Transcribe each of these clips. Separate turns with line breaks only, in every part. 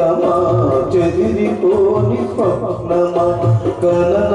గమా చదిరిపోని స్వప్నమా గణ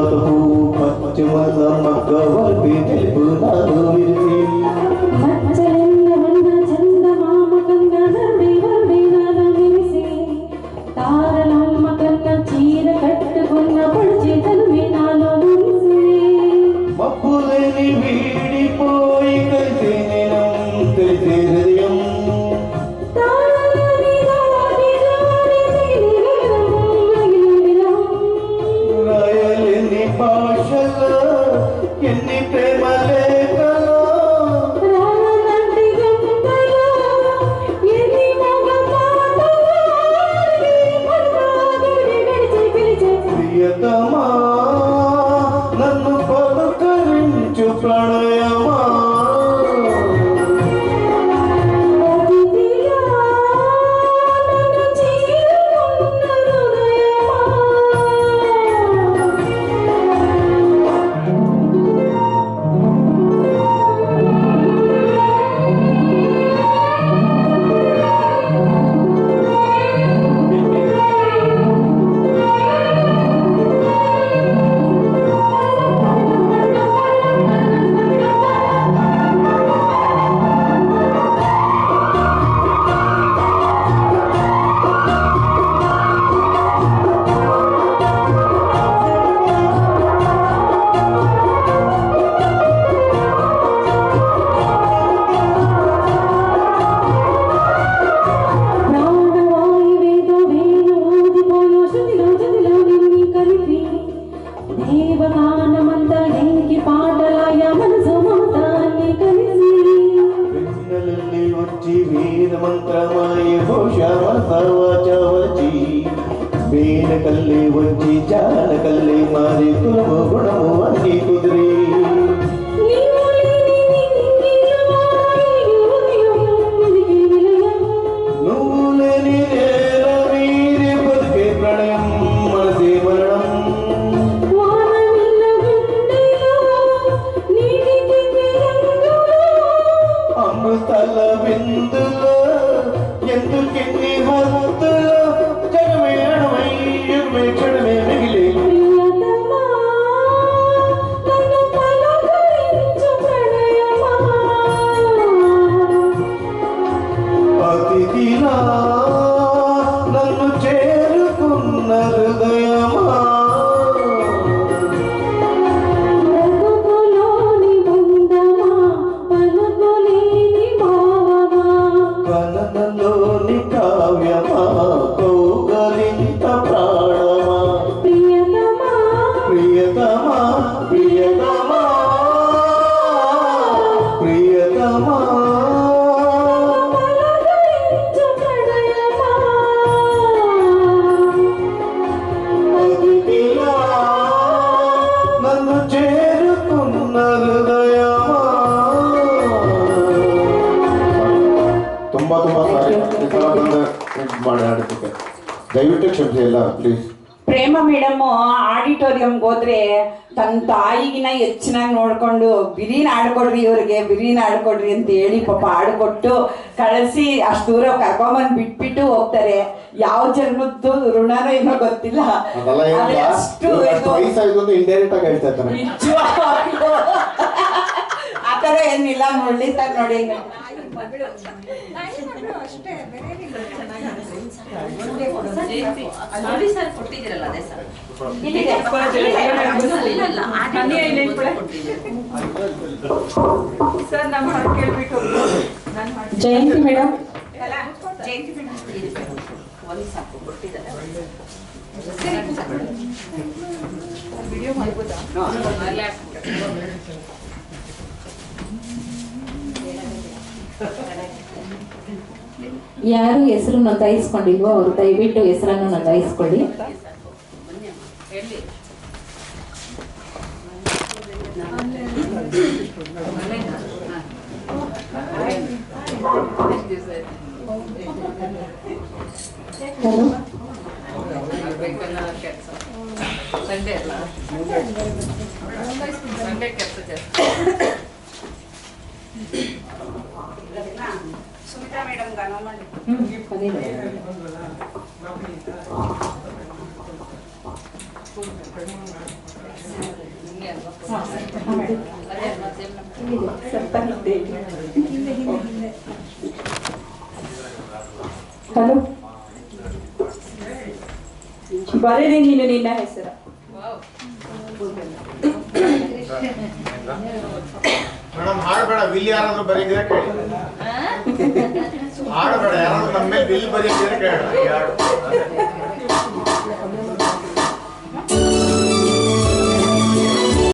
وجوده قد
ولا Oh, shit. பார்ப்பாவாச்சா
வச்சி வேன கல்லே வஞ்சி
ஜான
கல்லே மாறி குலமோ
குணமோ പ്രിയതമാ
പ്രിയതമാ നന്നു ചേരുക്കുന്ന ഹൃദയമാ
ತುಂಬ ತುಂಬ ಸಾರಿ ಈ ಥರ ಬಂದ ಉಂಟು ಮಾಡಿ ಹಾಡುತ್ತೆ ದಯವಿಟ್ಟು ಕ್ಷಮಿಸಿ ಎಲ್ಲ ಪ್ಲೀಸ್
ಮೇಡಮ್ ಆಡಿಟೋರಿಯಂ ಹೋದ್ರೆ ತನ್ನ ತಾಯಿಗಿನ ಹೆಚ್ಚಿನಾಗಿ ನೋಡ್ಕೊಂಡು ಬಿರಿನ ಆಡ್ಕೊಡ್ರಿ ಇವ್ರಿಗೆ ಬಿರಿನ ಆಡ್ಕೊಡ್ರಿ ಅಂತ ಹೇಳಿ ಪಾಪ ಆಡ್ಕೊಟ್ಟು ಕಳಿಸಿ ಅಷ್ಟು ದೂರ ಕರ್ಕೊಂಬಂದು ಬಿಟ್ಬಿಟ್ಟು ಹೋಗ್ತಾರೆ. ಯಾವ ಜನ್ಮದ್ದು ಋಣನೋ ಏನೋ ಗೊತ್ತಿಲ್ಲ. ಅಷ್ಟು ನಿಜವಾಗ್ಲೂ. ಏನಿಲ್ಲ ನೋಡ್ಲಿ ಸರ್ ನೋಡಿ.
ಸರ್ ಕೊಟ್ಟಿದ್ದೀರಲ್ಲ ಅದೇ ಸರ್.
ನಮ್ಮ ಹಾಡು ಕೇಳ್ಬಿಟ್ಟು ನಾನು ಹಾಡು
ಜಯಂತಿ ಮೇಡಮ್
ಅಲ್ಲ, ಜಯಂತಿ ಮೇಡಮ್.
ಇದೆ. ಒಂದು ಸಾಕು ಕೊಟ್ಟಿದ್ದಾರೆ.
ವಿಡಿಯೋ ಮಾಡ್ಬೋದಾ
ಅಲ್ಲೇ ಹಾಕ್ಬಿಡು.
ಯಾರು ಹೆಸರು ನೋಂದಾಯಿಸ್ಕೊಂಡಿಲ್ವೋ ಅವರು ದಯವಿಟ್ಟು ಹೆಸರನ್ನು ನೋಂದಾಯಿಸ್ಕೊಳ್ಳಿ.
ಸಂಡೇ ಅಲ್ಲ ಸಂಡೇ ಕೆಲಸ ಜಾಸ್ತಿ
ಹಲೋ
ಬರೀರಿ ನೀನು ನಿನ್ನ ಹೆಸರು
ವಾವ್
ಮೇಡಮ್ ಹಾಡಬೇಡ ಬಿಲ್ ಯಾರಾದ್ರೂ ಬರೀದಿದ್ರೆ ಕೇಳಿ ಹಾಡಬೇಡ ಯಾರಾದ್ರೂ ನಮ್ಮ ಮೇಲೆ ಬಿಲ್ ಬರೀದಿದ್ರೆ ಕೇಳಿ ಈ ಹಾಡು